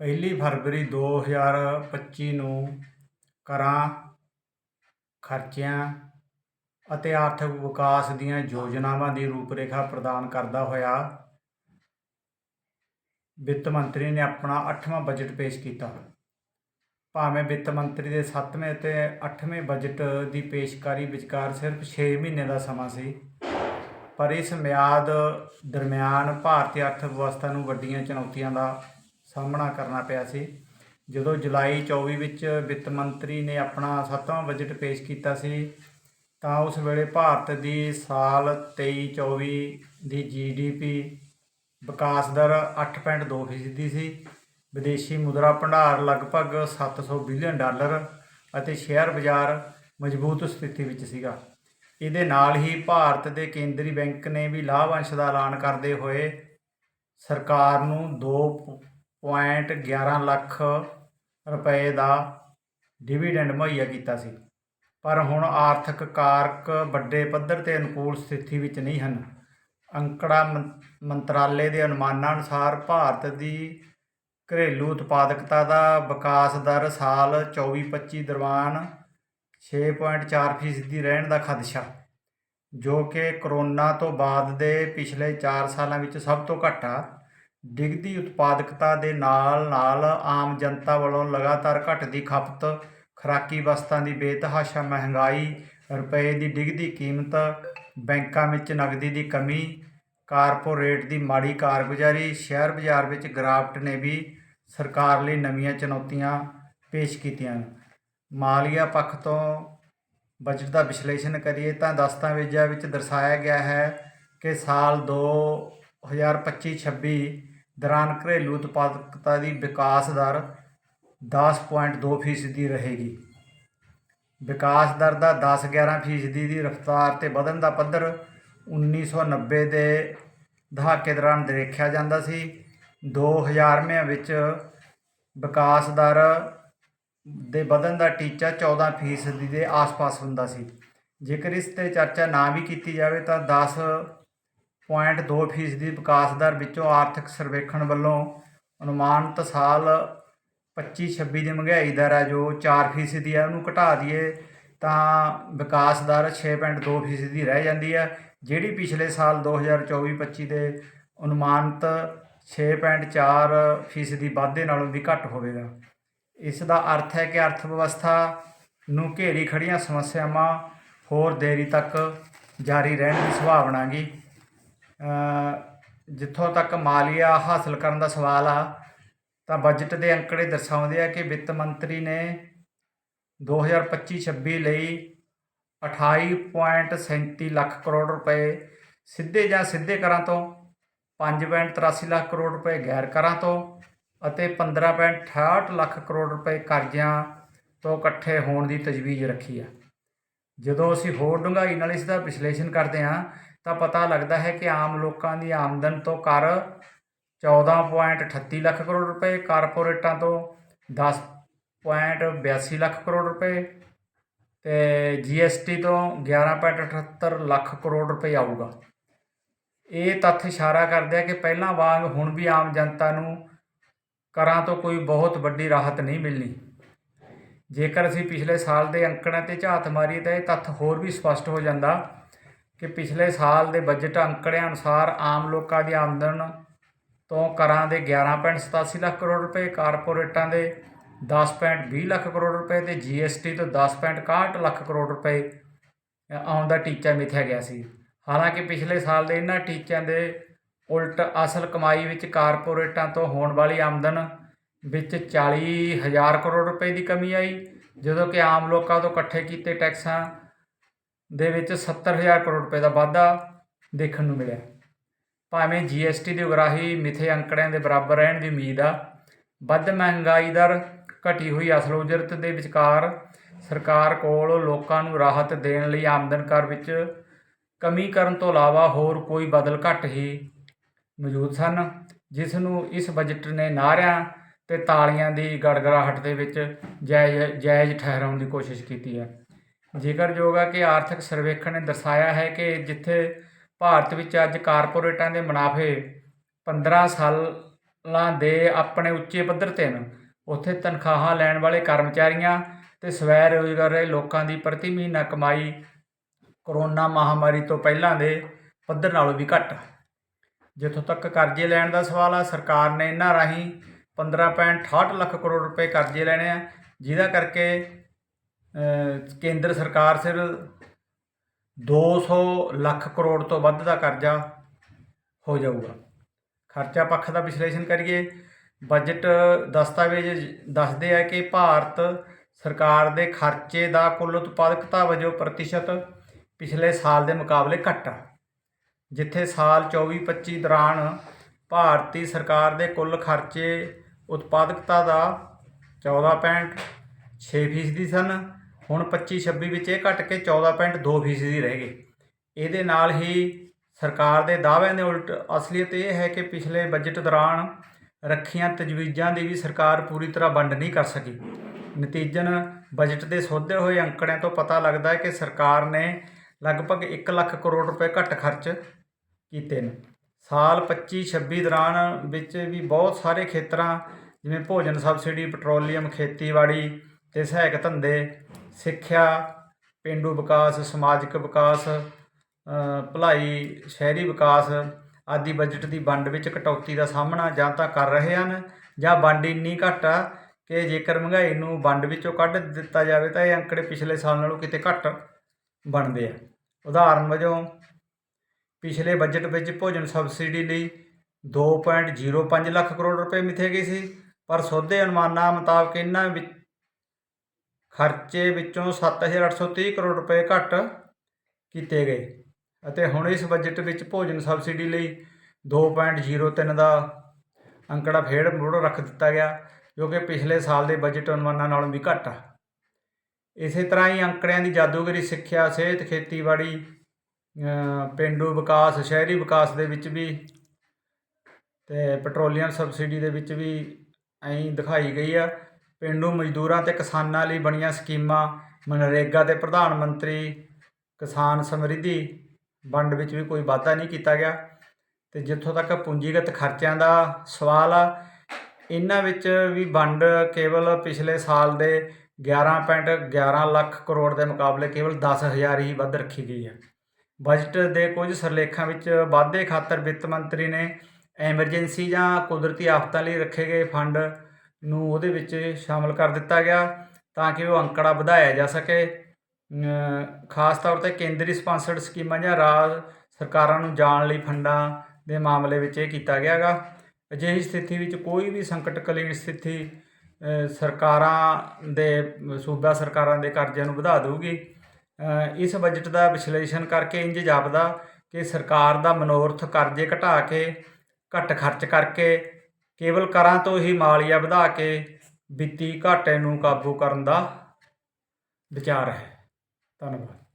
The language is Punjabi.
ਪਹਿਲੀ ਫਰਵਰੀ 2025 ਨੂੰ ਕਰਾਂ ਖਰਚਿਆਂ ਅਤੇ ਆਰਥਿਕ ਵਿਕਾਸ ਦੀਆਂ ਯੋਜਨਾਵਾਂ ਦੀ ਰੂਪਰੇਖਾ ਪ੍ਰਦਾਨ ਕਰਦਾ ਹੋਇਆ ਵਿੱਤ ਮੰਤਰੀ ਨੇ ਆਪਣਾ 8ਵਾਂ ਬਜਟ ਪੇਸ਼ ਕੀਤਾ। ਭਾਵੇਂ ਵਿੱਤ ਮੰਤਰੀ ਦੇ 7ਵੇਂ ਅਤੇ 8ਵੇਂ ਬਜਟ ਦੀ ਪੇਸ਼ਕਾਰੀ ਵਿਚਕਾਰ ਸਿਰਫ 6 ਮਹੀਨੇ ਦਾ ਸਮਾਂ ਸੀ, ਪਰ ਇਸ ਮਿਆਦ ਦਰਮਿਆਨ ਭਾਰਤੀ ਅਰਥ ਵਿਵਸਥਾ ਨੂੰ ਵੱਡੀਆਂ ਚੁਣੌਤੀਆਂ ਦਾ ਸਾਹਮਣਾ ਕਰਨਾ ਪਿਆ ਸੀ। ਜਦੋਂ ਜੁਲਾਈ 24 ਵਿੱਚ ਵਿੱਤ ਮੰਤਰੀ ਨੇ ਆਪਣਾ 7ਵਾਂ ਬਜਟ ਪੇਸ਼ ਕੀਤਾ ਸੀ, ਤਾਂ ਉਸ ਵੇਲੇ ਭਾਰਤ ਦੀ ਸਾਲ 23-24 ਦੀ ਜੀਡੀਪੀ ਵਿਕਾਸ ਦਰ 8.2 ਫੀਸਦੀ ਸੀ। ਵਿਦੇਸ਼ੀ ਮੁਦਰਾ ਭੰਡਾਰ ਲਗਭਗ 700 ਬਿਲੀਅਨ ਡਾਲਰ ਅਤੇ ਸ਼ੇਅਰ ਬਾਜ਼ਾਰ ਮਜ਼ਬੂਤ ਸਥਿਤੀ ਵਿੱਚ ਸੀਗਾ। ਇਹਦੇ ਨਾਲ ਹੀ ਭਾਰਤ ਦੇ ਕੇਂਦਰੀ ਬੈਂਕ ਨੇ ਵੀ ਲਾਭਾਂਸ਼ ਦਾ ਐਲਾਨ ਕਰਦੇ ਹੋਏ ਸਰਕਾਰ ਨੂੰ 2.11 ਲੱਖ ਰੁਪਏ ਦਾ ਡਿਵੀਡੈਂਡ ਮੁਹੱਈਆ ਕੀਤਾ ਸੀ। ਪਰ ਹੁਣ ਆਰਥਿਕ ਕਾਰਕ ਵੱਡੇ ਪੱਧਰ ਤੇ ਅਨੁਕੂਲ ਸਥਿਤੀ ਵਿੱਚ ਨਹੀਂ ਹਨ। ਅੰਕੜਾ ਮੰ- ਮੰਤਰਾਲੇ ਦੇ ਅਨੁਮਾਨਾਂ ਅਨੁਸਾਰ ਭਾਰਤ ਦੀ ਘਰੇਲੂ ਉਤਪਾਦਕਤਾ ਦਾ ਵਿਕਾਸ ਦਰ ਸਾਲ 24-25 ਦੌਰਾਨ 6.4 ਫੀਸਦੀ ਰਹਿਣ ਦਾ ਖਦਸ਼ਾ, ਜੋ ਕਿ ਕਰੋਨਾ ਤੋਂ ਬਾਅਦ ਦੇ ਪਿਛਲੇ 4 ਸਾਲਾਂ ਵਿੱਚ ਸਭ ਤੋਂ ਘੱਟ ਆ। ਡਿੱਗਦੀ ਉਤਪਾਦਕਤਾ ਦੇ ਨਾਲ ਨਾਲ ਆਮ ਜਨਤਾ ਵੱਲੋਂ ਲਗਾਤਾਰ ਘਟਦੀ ਖਪਤ, ਖੁਰਾਕੀ ਵਸਤਾਂ ਦੀ ਬੇਤਹਾਸ਼ਾ, ਮਹਿੰਗਾਈ, ਰੁਪਏ ਦੀ ਡਿੱਗਦੀ ਕੀਮਤ, ਬੈਂਕਾਂ ਵਿੱਚ ਨਗਦੀ ਦੀ ਕਮੀ, ਕਾਰਪੋਰੇਟ ਦੀ ਮਾੜੀ ਕਾਰਗੁਜ਼ਾਰੀ ਸ਼ੇਅਰ ਬਾਜ਼ਾਰ ਵਿੱਚ ਗਿਰਾਵਟ ਨੇ ਵੀ ਸਰਕਾਰ ਲਈ ਨਵੀਆਂ ਚੁਣੌਤੀਆਂ ਪੇਸ਼ ਕੀਤੀਆਂ। ਮਾਲੀਆ ਪੱਖ ਤੋਂ ਬਜਟ ਦਾ ਵਿਸ਼ਲੇਸ਼ਣ ਕਰੀਏ ਤਾਂ ਦਸਤਾਵੇਜ਼ਾਂ ਵਿੱਚ ਦਰਸਾਇਆ ਗਿਆ ਹੈ ਕਿ ਸਾਲ 2025-26 ਦੌਰਾਨ ਘਰੇਲੂ ਉਤਪਾਦਕਤਾ ਦੀ ਵਿਕਾਸ ਦਰ 10.2 ਫੀਸਦੀ ਰਹੇਗੀ। ਵਿਕਾਸ ਦਰ ਦਾ 10-11 ਫੀਸਦੀ ਦੀ ਰਫ਼ਤਾਰ ਤੇ ਵਧਣ ਦਾ ਪੱਧਰ 1990 ਦੇ ਦਹਾਕੇ ਦੌਰਾਨ ਦੇਖਿਆ ਜਾਂਦਾ ਸੀ। 2000ਵਿਆਂ ਵਿੱਚ ਵਿਕਾਸ ਦਰ ਦੇ ਵਧਣ ਦਾ ਟੀਚਾ 14 ਫੀਸਦੀ ਦੇ ਆਸ-ਪਾਸ ਹੁੰਦਾ ਸੀ। ਜੇਕਰ ਇਸ ਤੇ ਚਰਚਾ ਨਾ ਵੀ ਕੀਤੀ ਜਾਵੇ ਤਾਂ 10.2 ਫੀਸਦੀ ਵਿਕਾਸ ਦਰ ਵਿੱਚੋਂ ਆਰਥਿਕ ਸਰਵੇਖਣ ਵੱਲੋਂ ਅਨੁਮਾਨਿਤ ਸਾਲ 25-26 ਦੀ ਮਹਿੰਗਾਈ ਦਰ ਹੈ, ਜੋ 4 ਫੀਸਦੀ ਹੈ, ਉਹਨੂੰ ਘਟਾ ਦਈਏ ਤਾਂ ਵਿਕਾਸ ਦਰ 6.2 ਫੀਸਦੀ ਰਹਿ ਜਾਂਦੀ ਹੈ, ਜਿਹੜੀ ਪਿਛਲੇ ਸਾਲ 2024-25 ਦੇ ਅਨੁਮਾਨਿਤ 6.4 ਫੀਸਦੀ ਵਾਧੇ ਨਾਲੋਂ ਵੀ ਘੱਟ ਹੋਵੇਗਾ। ਇਸ ਦਾ ਅਰਥ ਹੈ ਕਿ ਅਰਥ ਵਿਵਸਥਾ ਨੂੰ ਘੇਰੀ ਖੜੀਆਂ ਸਮੱਸਿਆਵਾਂ ਹੋਰ ਦੇਰੀ ਤੱਕ ਜਾਰੀ ਰਹਿਣ ਦੀ ਸੰਭਾਵਨਾ ਗੀ ਜਿੱਥੋਂ ਤੱਕ ਮਾਲੀਆ ਹਾਸਲ ਕਰਨ ਦਾ ਸਵਾਲ ਆ, ਤਾਂ ਬਜਟ ਦੇ ਅੰਕੜੇ ਦਰਸਾਉਂਦੇ ਆ ਕਿ ਵਿੱਤ ਮੰਤਰੀ ਨੇ 2025-26 ਲਈ 28.37 ਲੱਖ ਕਰੋੜ ਰੁਪਏ ਸਿੱਧੇ ਜਾਂ ਸਿੱਧੇ ਕਰਾਂ ਤੋਂ 5.83 ਲੱਖ ਕਰੋੜ ਰੁਪਏ ਗੈਰ ਕਰਾਂ ਤੋਂ ਅਤੇ 15.68 ਲੱਖ ਕਰੋੜ ਰੁਪਏ ਕਰਜ਼ਿਆਂ ਤੋਂ ਇਕੱਠੇ ਹੋਣ ਦੀ ਤਜਵੀਜ਼ ਰੱਖੀ ਆ। ਜਦੋਂ ਅਸੀਂ ਹੋਰ ਡੂੰਘਾਈ ਨਾਲ ਇਸ ਦਾ ਵਿਸ਼ਲੇਸ਼ਣ ਕਰਦੇ ਹਾਂ ਤਾਂ ਪਤਾ ਲੱਗਦਾ ਹੈ ਕਿ ਆਮ ਲੋਕਾਂ ਦੀ ਆਮਦਨ ਤੋਂ ਕਰ 14.38 ਲੱਖ ਕਰੋੜ ਰੁਪਏ, ਕਾਰਪੋਰੇਟਾਂ ਤੋਂ 10.82 ਲੱਖ ਕਰੋੜ ਰੁਪਏ ਤੇ ਜੀਐਸਟੀ ਤੋਂ 11.78 ਲੱਖ ਕਰੋੜ ਰੁਪਏ ਆਊਗਾ। ਇਹ ਤੱਥ ਇਸ਼ਾਰਾ ਕਰਦੇ ਆ ਕਿ ਪਹਿਲਾਂ ਵਾਂਗ ਹੁਣ ਵੀ ਆਮ ਜਨਤਾ ਨੂੰ ਕਰਾਂ ਤੋਂ ਕੋਈ ਬਹੁਤ ਵੱਡੀ ਰਾਹਤ ਨਹੀਂ ਮਿਲਣੀ। ਜੇਕਰ ਅਸੀਂ ਪਿਛਲੇ ਸਾਲ ਦੇ ਅੰਕੜਿਆਂ ਤੇ ਝਾਤ ਮਾਰੀਏ ਤਾਂ ਇਹ ਤੱਥ ਹੋਰ ਵੀ ਸਪਸ਼ਟ ਹੋ ਜਾਂਦਾ ਕਿ ਪਿਛਲੇ ਸਾਲ ਦੇ ਬਜਟ ਅੰਕੜਿਆਂ ਅਨੁਸਾਰ ਆਮ ਲੋਕਾਂ ਦੀ ਆਮਦਨ ਤੋਂ ਕਰਾਂ ਦੇ 11.87 ਲੱਖ ਕਰੋੜ ਰੁਪਏ, ਕਾਰਪੋਰੇਟਾਂ ਦੇ 10.20 ਲੱਖ ਕਰੋੜ ਰੁਪਏ ਤੇ ਜੀਐਸਟੀ ਤੋਂ 10.61 ਲੱਖ ਕਰੋੜ ਰੁਪਏ ਆਉਣ ਦਾ ਟੀਚਾ ਮਿਥਿਆ ਗਿਆ ਸੀ। ਹਾਲਾਂਕਿ ਪਿਛਲੇ ਸਾਲ ਦੇ ਇਹਨਾਂ ਟੀਚਿਆਂ ਦੇ ਉਲਟ ਅਸਲ ਕਮਾਈ ਵਿੱਚ ਕਾਰਪੋਰੇਟਾਂ ਤੋਂ ਹੋਣ ਵਾਲੀ ਆਮਦਨ ਵਿੱਚ 40000 ਕਰੋੜ ਰੁਪਏ ਦੀ ਕਮੀ ਆਈ। ਜਦੋਂ ਕਿ ਆਮ ਲੋਕਾਂ ਤੋਂ ਇਕੱਠੇ ਕੀਤੇ ਟੈਕਸਾਂ ਦੇ ਵਿੱਚ 70000 ਕਰੋੜ ਰੁਪਏ ਦਾ ਵਾਧਾ ਦੇਖਣ ਨੂੰ ਮਿਲਿਆ। ਭਾਵੇਂ ਜੀਐਸਟੀ ਦੀ ਉਗਰਾਹੀ ਮਿਥੇ ਅੰਕੜਿਆਂ ਦੇ ਬਰਾਬਰ ਰਹਿਣ ਦੀ ਉਮੀਦ ਆ, ਵੱਧ ਮਹਿੰਗਾਈ ਦਰ ਘਟੀ ਹੋਈ ਅਸਲ ਉਜਰਤ ਦੇ ਵਿਚਕਾਰ ਸਰਕਾਰ ਕੋਲ ਲੋਕਾਂ ਨੂੰ ਰਾਹਤ ਦੇਣ ਲਈ ਆਮਦਨ ਕਰ ਵਿੱਚ ਕਮੀ ਕਰਨ ਤੋਂ ਇਲਾਵਾ ਹੋਰ ਕੋਈ ਬਦਲ ਘੱਟ ਹੀ ਮੌਜੂਦ ਸਨ, ਜਿਸ ਨੂੰ ਇਸ ਬਜਟ ਨੇ ਨਾਅਰਿਆਂ ਤੇ ਤਾਲੀਆਂ ਦੀ ਗੜਗੜਾਹਟ ਦੇ ਵਿੱਚ ਜਾਇਜ਼ ਜਾਇਜ਼ ਠਹਿਰਾਉਣ ਦੀ ਕੋਸ਼ਿਸ਼ ਕੀਤੀ ਹੈ। ਜ਼ਿਕਰਯੋਗ ਹੈ ਕਿ ਆਰਥਿਕ ਸਰਵੇਖਣ ਨੇ ਦਰਸਾਇਆ ਹੈ ਕਿ ਜਿੱਥੇ ਭਾਰਤ ਵਿੱਚ ਅੱਜ ਕਾਰਪੋਰੇਟਾਂ ਦੇ ਮੁਨਾਫੇ 15 ਸਾਲਾਂ ਦੇ ਆਪਣੇ ਉੱਚੇ ਪੱਧਰ ਤੇ ਨੇ ਉੱਥੇ ਤਨਖਾਹਾਂ ਲੈਣ ਵਾਲੇ ਕਰਮਚਾਰੀਆਂ ਤੇ ਸਵੈ ਰੋਜ਼ਗਾਰ ਲੋਕਾਂ ਦੀ ਪ੍ਰਤੀ ਮਹੀਨਾ ਕਮਾਈ ਕਰੋਨਾ ਮਹਾਮਾਰੀ ਤੋਂ ਪਹਿਲਾਂ ਦੇ ਪੱਧਰ ਨਾਲੋਂ ਵੀ ਘੱਟ। ਜਿੱਥੋਂ ਤੱਕ ਕਰਜ਼ੇ ਲੈਣ ਦਾ ਸਵਾਲ ਆ, ਸਰਕਾਰ ਨੇ ਇਹਨਾਂ ਰਾਹੀਂ 15.68 ਲੱਖ ਕਰੋੜ ਰੁਪਏ ਕਰਜ਼ੇ ਲੈਣੇ ਆ, ਜਿਹਦਾ ਕਰਕੇ ਕੇਂਦਰ ਸਰਕਾਰ ਸਿਰ 200 ਲੱਖ ਕਰੋੜ ਤੋਂ ਵੱਧ ਦਾ ਕਰਜ਼ਾ ਹੋ ਜਾਊਗਾ। ਖਰਚਾ ਪੱਖ ਦਾ ਵਿਸ਼ਲੇਸ਼ਣ ਕਰੀਏ ਬਜਟ ਦਸਤਾਵੇਜ਼ ਦੱਸਦੇ ਆ ਕਿ ਭਾਰਤ ਸਰਕਾਰ ਦੇ ਖਰਚੇ ਦਾ ਕੁੱਲ ਉਤਪਾਦਕਤਾ ਵਜੋਂ ਪ੍ਰਤੀਸ਼ਤ ਪਿਛਲੇ ਸਾਲ ਦੇ ਮੁਕਾਬਲੇ ਘੱਟ ਆ। ਜਿੱਥੇ ਸਾਲ 24-25 ਦੌਰਾਨ ਭਾਰਤੀ ਸਰਕਾਰ ਦੇ ਕੁੱਲ ਖਰਚੇ ਉਤਪਾਦਕਤਾ ਦਾ 14.6 ਫੀਸਦੀ ਸਨ ਹੁਣ 25-26 ਵਿੱਚ ਇਹ ਘਟ ਕੇ 14.2 ਫੀਸਦੀ ਰਹਿ ਗਏ ਇਹਦੇ ਨਾਲ ਹੀ ਸਰਕਾਰ ਦੇ ਦਾਅਵਿਆਂ ਦੇ ਉਲਟ ਅਸਲੀਅਤ ਇਹ ਹੈ ਕਿ ਪਿਛਲੇ ਬਜਟ ਦੌਰਾਨ ਰੱਖੀਆਂ ਤਜਵੀਜ਼ਾਂ ਦੀ ਵੀ ਸਰਕਾਰ ਪੂਰੀ ਤਰ੍ਹਾਂ ਵੰਡ ਨਹੀਂ ਕਰ ਸਕੀ। ਨਤੀਜਨ ਬਜਟ ਦੇ ਸੋਧੇ ਹੋਏ ਅੰਕੜਿਆਂ ਤੋਂ ਪਤਾ ਲੱਗਦਾ ਹੈ ਕਿ ਸਰਕਾਰ ਨੇ ਲਗਭਗ 1 ਲੱਖ ਕਰੋੜ ਰੁਪਏ ਘੱਟ ਖਰਚ ਕੀਤੇ ਨੇ। ਸਾਲ 25-26 ਦੌਰਾਨ ਵਿੱਚ ਵੀ ਬਹੁਤ ਸਾਰੇ ਖੇਤਰਾਂ, ਜਿਵੇਂ ਭੋਜਨ ਸਬਸਿਡੀ, ਪੈਟਰੋਲੀਅਮ, ਖੇਤੀਬਾੜੀ ਤੇ ਸਹਾਇਕ ਧੰਦੇ ਸਿੱਖਿਆ, ਪੇਂਡੂ ਵਿਕਾਸ, ਸਮਾਜਿਕ ਵਿਕਾਸ ਭਲਾਈ, ਸ਼ਹਿਰੀ ਵਿਕਾਸ ਆਦਿ ਬਜਟ ਦੀ ਵੰਡ ਵਿੱਚ ਕਟੌਤੀ ਦਾ ਸਾਹਮਣਾ ਜਾਂ ਤਾਂ ਕਰ ਰਹੇ ਹਨ ਜਾਂ ਵੰਡ ਇੰਨੀ ਘੱਟ ਆ ਕਿ ਜੇਕਰ ਮਹਿੰਗਾਈ ਨੂੰ ਵੰਡ ਵਿੱਚੋਂ ਕੱਢ ਦਿੱਤਾ ਜਾਵੇ ਤਾਂ ਇਹ ਅੰਕੜੇ ਪਿਛਲੇ ਸਾਲ ਨਾਲੋਂ ਕਿਤੇ ਘੱਟ ਬਣਦੇ ਆ। ਉਦਾਹਰਨ ਵਜੋਂ, ਪਿਛਲੇ ਬਜਟ ਵਿੱਚ ਭੋਜਨ ਸਬਸਿਡੀ ਲਈ 2.05 ਲੱਖ ਕਰੋੜ ਰੁਪਏ ਮਿਥੇ ਗਏ ਸੀ, ਪਰ ਸੋਧੇ ਅਨੁਮਾਨਾਂ ਮੁਤਾਬਕ ਇਹਨਾਂ ਵਿੱਚ ਖਰਚੇ ਵਿੱਚੋਂ 7830 ਕਰੋੜ ਰੁਪਏ ਘੱਟ ਕੀਤੇ ਗਏ ਅਤੇ ਹੁਣ ਇਸ ਬਜਟ ਵਿੱਚ ਭੋਜਨ ਸਬਸਿਡੀ ਲਈ 2.03 ਦਾ ਅੰਕੜਾ ਫੇਰ ਮੁੜ ਰੱਖ ਦਿੱਤਾ ਗਿਆ ਜੋ ਕਿ ਪਿਛਲੇ ਸਾਲ ਦੇ ਬਜਟ ਅਨੁਮਾਨਾਂ ਨਾਲੋਂ ਵੀ ਘੱਟ ਆ। ਇਸੇ ਤਰ੍ਹਾਂ ਹੀ ਅੰਕੜਿਆਂ ਦੀ ਜਾਦੂਗਰੀ ਸਿੱਖਿਆ ਸਿਹਤ ਖੇਤੀਬਾੜੀ ਅ, ਪੇਂਡੂ ਵਿਕਾਸ ਸ਼ਹਿਰੀ ਵਿਕਾਸ ਦੇ ਵਿੱਚ ਵੀ ਤੇ ਪੈਟਰੋਲੀਅਮ ਸਬਸਿਡੀ ਦੇ ਵਿੱਚ ਵੀ ਐਂ ਦਿਖਾਈ ਗਈ ਆ। ਪੇਂਡੂ ਮਜ਼ਦੂਰਾਂ ਅਤੇ ਕਿਸਾਨਾਂ ਲਈ ਬਣੀਆਂ ਸਕੀਮਾਂ, ਮਨਰੇਗਾ ਅਤੇ ਪ੍ਰਧਾਨ ਮੰਤਰੀ ਕਿਸਾਨ ਸਮਰਿੱਧੀ ਵੰਡ ਵਿੱਚ ਵੀ ਕੋਈ ਵਾਧਾ ਨਹੀਂ ਕੀਤਾ ਗਿਆ। ਤੇ ਜਿੱਥੋਂ ਤੱਕ ਪੂੰਜੀਗਤ ਖਰਚਿਆਂ ਦਾ ਸਵਾਲ ਆ, ਇਹਨਾਂ ਵਿੱਚ ਵੀ ਵੰਡ ਕੇਵਲ ਪਿਛਲੇ ਸਾਲ ਦੇ 11.11 ਲੱਖ ਕਰੋੜ ਦੇ ਮੁਕਾਬਲੇ ਕੇਵਲ 10000 ਹੀ ਵੱਧ ਰੱਖੀ ਗਈ ਹੈ। ਬਜਟ ਦੇ ਕੁਝ ਸਰਲੇਖਾਂ ਵਿੱਚ ਵਾਧੇ ਖਾਤਰ ਵਿੱਤ ਮੰਤਰੀ ਨੇ ਐਮਰਜੈਂਸੀ ਜਾਂ ਕੁਦਰਤੀ ਆਫਤਾਂ ਲਈ ਰੱਖੇ ਗਏ ਫੰਡ ਨੂੰ ਉਹਦੇ ਵਿੱਚ ਸ਼ਾਮਲ ਕਰ ਦਿੱਤਾ ਗਿਆ ਤਾਂ ਕਿ ਉਹ ਅੰਕੜਾ ਵਧਾਇਆ ਜਾ ਸਕੇ। ਖਾਸ ਤੌਰ ਤੇ ਕੇਂਦਰੀ ਸਪਾਂਸਰਡ ਸਕੀਮਾਂ ਜਾਂ ਰਾਜ ਸਰਕਾਰਾਂ ਨੂੰ ਜਾਣ ਲਈ ਫੰਡਾਂ ਦੇ ਮਾਮਲੇ ਵਿੱਚ ਇਹ ਕੀਤਾ ਗਿਆ ਗਾ ਅਜਿਹੀ ਸਥਿਤੀ ਵਿੱਚ ਕੋਈ ਵੀ ਸੰਕਟਕਾਲੀਨ ਸਥਿਤੀ ਸਰਕਾਰਾਂ ਦੇ, ਸੂਬਾ ਸਰਕਾਰਾਂ ਦੇ ਕਰਜ਼ਿਆਂ ਨੂੰ ਵਧਾ ਦੇਊਗੀ। ਇਸ ਬਜਟ ਦਾ ਵਿਸ਼ਲੇਸ਼ਣ ਕਰਕੇ ਇੰਜ ਜਾਪਦਾ ਕਿ ਸਰਕਾਰ ਦਾ ਮਨੋਰਥ ਕਰਜ਼ੇ ਘਟਾ ਕੇ, ਘੱਟ ਖਰਚ ਕਰਕੇ ਕੇਵਲ ਕਰਾਂ ਤੋਂ ਹੀ ਮਾਲੀਆ ਵਧਾ ਕੇ ਵਿੱਤੀ ਘਾਟੇ ਨੂੰ ਕਾਬੂ ਕਰਨ ਦਾ ਵਿਚਾਰ ਹੈ। ਧੰਨਵਾਦ।